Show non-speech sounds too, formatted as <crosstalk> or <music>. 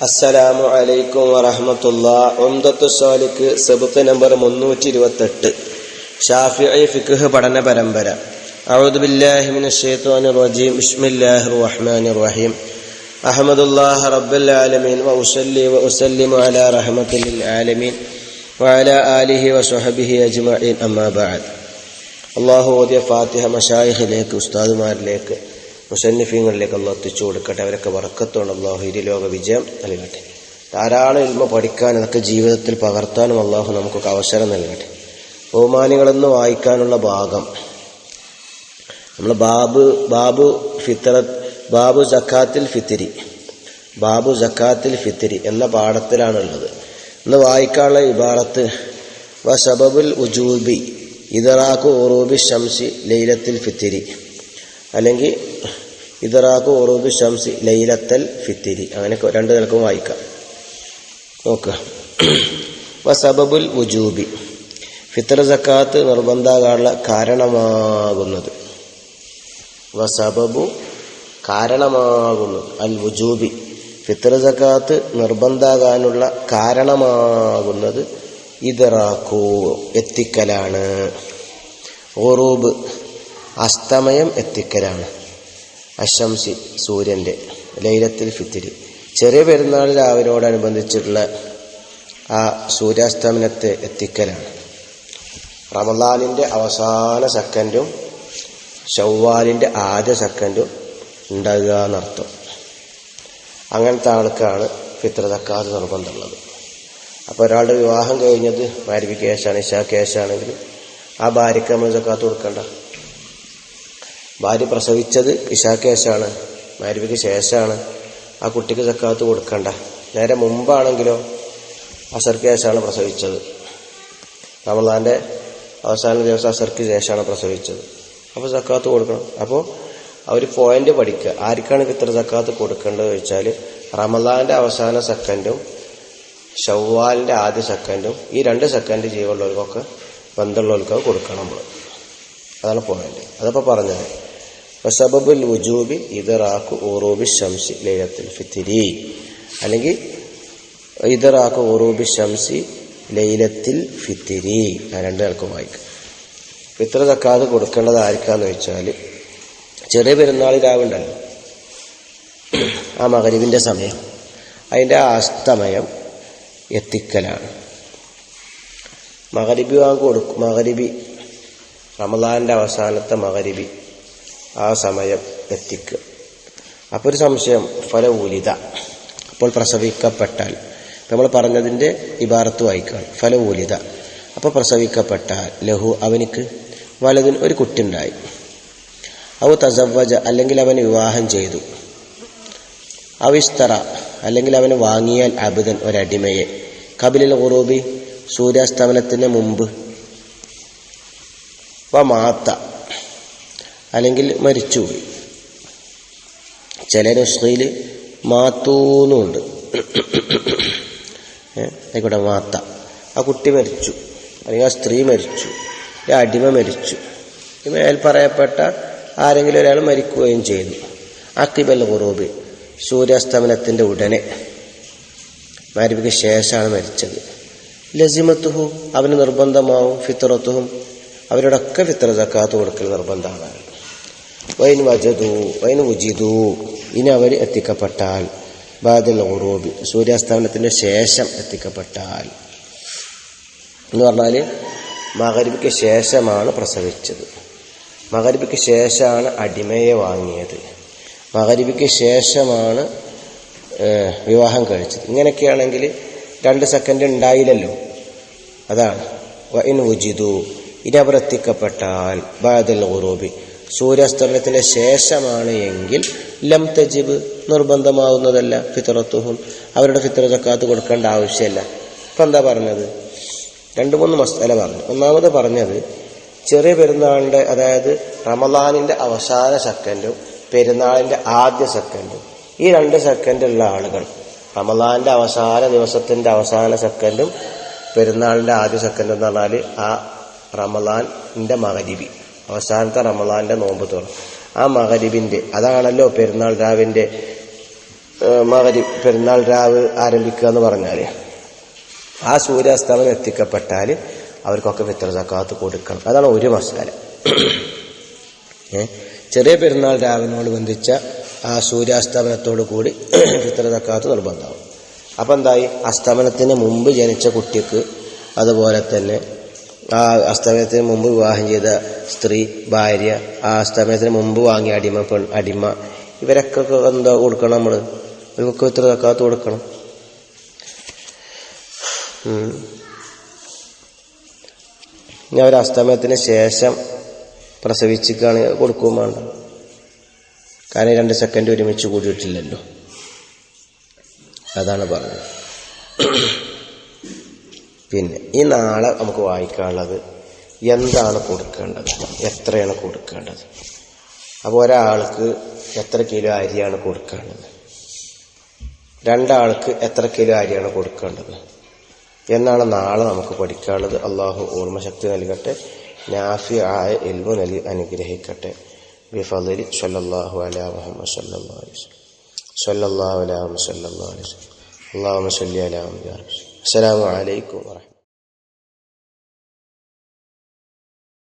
അസ്സലാമു അലൈക്കും വറഹമത്തുള്ള ഒമ്പത്തു സാലിക്ക് സബുക്ക് നമ്പർ മുന്നൂറ്റി ഇരുപത്തെട്ട് ഷാഫിഇ ഫിഖ് പഠന പരമ്പര أعوذ بالله من الشيطان الرجيم بسم الله الرحمن الرحيم أحمد الله رب العالمين وأصلي وأسلم على رحمة للعالمين وعلى آله وصحبه أجمعين أما بعد അള്ളാഹു ഓതിയ ഫാത്തിഹ മഷായിഹിലേക്ക് ഉസ്താദുമാരിലേക്ക് മുസന്നിഫീങ്ങളിലേക്ക് അള്ളാഹ് എത്തിച്ചു കൊടുക്കട്ടെ. അവരൊക്കെ വറക്കത്തോണ്ട് അള്ളാഹു ഇരുലോക വിജയം നൽകട്ടെ. ധാരാളം ഇൽമ പഠിക്കാൻ അതൊക്കെ ജീവിതത്തിൽ പകർത്താനും അള്ളാഹു നമുക്കൊക്കെ അവസരം നൽകട്ടെ. ബഹുമാനികളെന്ന് വായിക്കാനുള്ള ഭാഗം. നമ്മൾ ബാബു ബാബു ഫിത്തറത്ത് ബാബു ജക്കാത്തിൽ ഫിത്തിരി. ബാബു ജക്കാത്തിൽ ഫിത്തിരി എന്ന പാഠത്തിലാണുള്ളത്. ഇന്ന് വായിക്കാനുള്ള ഇബാറത്ത് വ സബബുൽ ഉജൂബി ഇതറാഖു ഉറൂബി ശംസി ലൈലത്തിൽ ഫിത്തിരി. അല്ലെങ്കിൽ ഇതറാഖു ഉറുദു ഷംസി ലൈലത്തൽ ഫിത്തിരി. അങ്ങനെ രണ്ട് നിലക്കും വായിക്കാം. നോക്കുക. വസബബുൽ വുജൂബി. ഫിത്തർ സക്കാത്ത് നിർബന്ധാകാനുള്ള കാരണമാകുന്നത്. വസബബു സബബു കാരണമാകുന്നത്. അൽ വുജൂബി. ഫിത്തർ സക്കാത്ത് നിർബന്ധാകാനുള്ള കാരണമാകുന്നത് ഇതറാക്കൂ എത്തിക്കലാണ്. ഓറൂബ് അസ്തമയം എത്തിക്കലാണ്. അശംസി സൂര്യന്റെ ലൈലത്തിൽ ഫിത്തിരി. ചെറിയ പെരുന്നാൾ രാവിനോടനുബന്ധിച്ചിട്ടുള്ള ആ സൂര്യാസ്തമനത്തെ എത്തിക്കലാണ്. റമദാനിന്റെ അവസാന സെക്കൻഡും ഷവ്വാലിന്റെ ആദ്യ സെക്കൻഡും ഉണ്ടാകുക എന്നർത്ഥം. അങ്ങനത്തെ ആൾക്കാണ് ഫിത്ര തക്കാത്ത് നിർബന്ധമുള്ളത്. അപ്പോൾ ഒരാളുടെ വിവാഹം കഴിഞ്ഞത് മാരിഫിക്കേഷാണ് ഇഷാ കേസാണെങ്കിൽ ആ ഭാര്യയ്ക്ക് നമ്മൾ സക്കാത്ത് കൊടുക്കണ്ട. ഭാര്യ പ്രസവിച്ചത് ഇഷാക്കേശാണ് മാരുവിക്ക് ശേഷമാണ് ആ കുട്ടിക്ക് സക്കാത്ത് കൊടുക്കണ്ട. നേരെ മുമ്പാണെങ്കിലോ അസർക്കേശാണ് പ്രസവിച്ചത്. റമദാന്റെ അവസാന ദിവസം അസർക്ക് ശേഷമാണ് പ്രസവിച്ചത്. അപ്പോൾ സക്കാത്ത് കൊടുക്കണം. അപ്പോൾ അവർ പോയിന്റ് പഠിക്കുക ആർക്കാണ് ഇത്ര സക്കാത്ത് കൊടുക്കേണ്ടത് ചോദിച്ചാൽ റമദാന്റെ അവസാന സെക്കൻഡും ഷവ്വാലിന്റെ ആദ്യ സെക്കൻഡും ഈ രണ്ട് സെക്കൻഡ് ജീവനുള്ളവർക്കൊക്കെ ബന്ധമുള്ളവർക്കൊക്കെ കൊടുക്കണം നമ്മൾ അതാണ് പോയിന്റ് അതപ്പോൾ പറഞ്ഞത്. സബബുൽ വുജൂബി ഇതറാഖു ഊറൂബി ഷംസി ലൈലത്തുൽ ഫിത്തിരി അല്ലെങ്കിൽ ഇതറാഖു ഊറൂബി ഷംസി ലൈലത്തിൽ ഫിത്തിരി രണ്ട് നിലക്കും വായിക്കും. ഫിത്ര തക്കാതെ കൊടുക്കേണ്ടത് ആർക്കാന്ന് വെച്ചാൽ ചെറിയ പെരുന്നാൾ രാവുണ്ടല്ലോ. ആ മകരീവിന്റെ സമയം. അതിന്റെ അസ്തമയം എത്തിക്കലാണ്. മകരബി വാങ്ങ് കൊടുക്കും. മകരബി റമദാന്റെ അവസാനത്തെ മകരിബി. ആ സമയം എത്തിക്കുക. അപ്പോൾ ഒരു സംശയം ഫല ഊലിത അപ്പോൾ പ്രസവിക്കപ്പെട്ടാൽ നമ്മൾ പറഞ്ഞതിന്റെ ഇബാറത്ത് വായിക്കുകയാണ് ഫല ഊലിത അപ്പോൾ പ്രസവിക്കപ്പെട്ടാൽ ലഹു അവനിക്ക് വലതിന് ഒരു കുട്ടി ഉണ്ടായി അവ തസവജ അല്ലെങ്കിൽ അവൻ വിവാഹം ചെയ്തു. അവിസ്തറ അല്ലെങ്കിൽ അവന് വാങ്ങിയാൽ അബുദൻ ഒരടിമയെ. കപിലിൽ ഉറൂബി സൂര്യാസ്തമനത്തിന് മുമ്പ്. വ മാത്ത അല്ലെങ്കിൽ മരിച്ചുപോയി ചില നുസ്ഖയിൽ മാത്തൂന്നുണ്ട് ആയിക്കോട്ടെ മാത്ത. ആ കുട്ടി മരിച്ചു. അല്ലെങ്കിൽ ആ സ്ത്രീ മരിച്ചു. അടിമ മരിച്ചു. മേൽ പറയപ്പെട്ട ആരെങ്കിലും ഒരാൾ മരിക്കുകയും ചെയ്തു. അക്കിബൽ ഖുറൂബി സൂര്യാസ്തമനത്തിന്റെ ഉടനെ മരുവിക്ക് ശേഷമാണ് മരിച്ചത്. ലസിമത്തുഹു അവന് നിർബന്ധമാവും ഫിത്രത്തുഹും അവരോടൊക്കെ ഫിത്ര ജക്കാത്ത് കൊടുക്കൽ നിർബന്ധമാണ്. വൈൻ വജതു വൈൻ ഉജിതു ഇനി അവർ എത്തിക്കപ്പെട്ടാൽ ബാദൽ ഉറൂബി സൂര്യാസ്തമനത്തിന് ശേഷം എത്തിക്കപ്പെട്ടാൽ. എന്ന് പറഞ്ഞാൽ മകരിബിക്ക് ശേഷമാണ് പ്രസവിച്ചത്. മകരിബിക്ക് ശേഷമാണ് അടിമയെ വാങ്ങിയത്. മകരിബിക്ക് ശേഷമാണ് വിവാഹം കഴിച്ചത്. ഇങ്ങനെയൊക്കെയാണെങ്കിൽ രണ്ട് സെക്കൻഡ് ഉണ്ടായില്ലല്ലോ. അതാണ്. വൈൻ ഉജിതു ഇനി അവർ എത്തിക്കപ്പെട്ടാൽ ബാദൽ ഉറൂബി സൂര്യാസ്തമനത്തിന് ശേഷമാണ് എങ്കിൽ ലം തജിബ് നിർബന്ധമാവുന്നതല്ല ഫിത്തറത്തുഹും അവരുടെ ഫിത്തറ ചക്കാത്ത് കൊടുക്കേണ്ട ആവശ്യമില്ല. ഇപ്പം എന്താ പറഞ്ഞത്? രണ്ട് മൂന്ന് മസ്തല പറഞ്ഞു. ഒന്നാമത് പറഞ്ഞത് ചെറിയ പെരുന്നാളിന്റെ അതായത് റമദാനിന്റെ അവസാന സെക്കൻഡും പെരുന്നാളിന്റെ ആദ്യ സെക്കൻഡും. ഈ രണ്ട് സെക്കൻഡുള്ള ആളുകൾ റമദാനിന്റെ അവസാന ദിവസത്തിന്റെ അവസാന സെക്കൻഡും പെരുന്നാളിന്റെ ആദ്യ സെക്കൻഡ് എന്ന് പറഞ്ഞാൽ ആ റമദാന്റെ മകരിബി അവസാനത്തെ റമദാനിന്റെ നോമ്പ് തുറ ആ മകരിബിന്റെ അതാണല്ലോ പെരുന്നാൾ രാവിന്റെ മകരി പെരുന്നാൾ രാവ് ആരംഭിക്കുക എന്ന് പറഞ്ഞാൽ ആ സൂര്യാസ്തമനം എത്തിക്കപ്പെട്ടാൽ അവർക്കൊക്കെ ഫിത്ര സക്കാത്ത് കൊടുക്കണം. അതാണ് ഒരു മസാല. ചെറിയ പെരുന്നാൾ രാവിനോട് ബന്ധിച്ച ആ സൂര്യാസ്തമനത്തോടു കൂടി <clears throat> ഫിത്ര സക്കാത്ത് നിർബന്ധമാവും. അപ്പം എന്തായി അസ്തമനത്തിന് മുമ്പ് ജനിച്ച കുട്ടിക്ക് അതുപോലെ തന്നെ ആ അസ്തമയത്തിന് മുമ്പ് വിവാഹം ചെയ്ത സ്ത്രീ ഭാര്യ ആ അസ്തമയത്തിന് മുമ്പ് വാങ്ങിയ അടിമ പെൺ അടിമ ഇവരൊക്കെ എന്താ കൊടുക്കണം നമ്മൾ ഇവർക്ക് ഇത്ര തക്കാത്ത് കൊടുക്കണം. ഇനി അവർ അസ്തമയത്തിന് ശേഷം പ്രസവിച്ചിക്കാണ് കൊടുക്കുകയും വേണ്ട. കാരണം രണ്ട് സെക്കൻഡ് ഒരുമിച്ച് കൂടിയിട്ടില്ലല്ലോ. അതാണ് പറഞ്ഞത്. പിന്നെ ഈ നാളെ നമുക്ക് വായിക്കാനുള്ളത് എന്താണ് കൊടുക്കേണ്ടത്? എത്രയാണ് കൊടുക്കേണ്ടത്? അപ്പോൾ ഒരാൾക്ക് എത്ര കിലോ അരിയാണ് കൊടുക്കേണ്ടത്? രണ്ടാൾക്ക് എത്ര കിലോ അരിയാണ് കൊടുക്കേണ്ടത്? എന്നാണ് നാളെ നമുക്ക് പഠിക്കാനുള്ളത്. അള്ളാഹു ഓർമ്മശക്തി നൽകട്ടെ. നാഫി ആയ എൽമു നൽകി അനുഗ്രഹിക്കട്ടെ. ബിഫലി സല്ലല്ലാഹു അലാ മുഹമ്മദ് സല്ലല്ലാഹു അലൈഹി വസല്ലം. സല്ലല്ലാഹു അലാ അല്ലാഹുമ്മ സല്ലി അലാ അസ്സലാമു അലൈക്കും വറഹ്മത്തുള്ളാഹി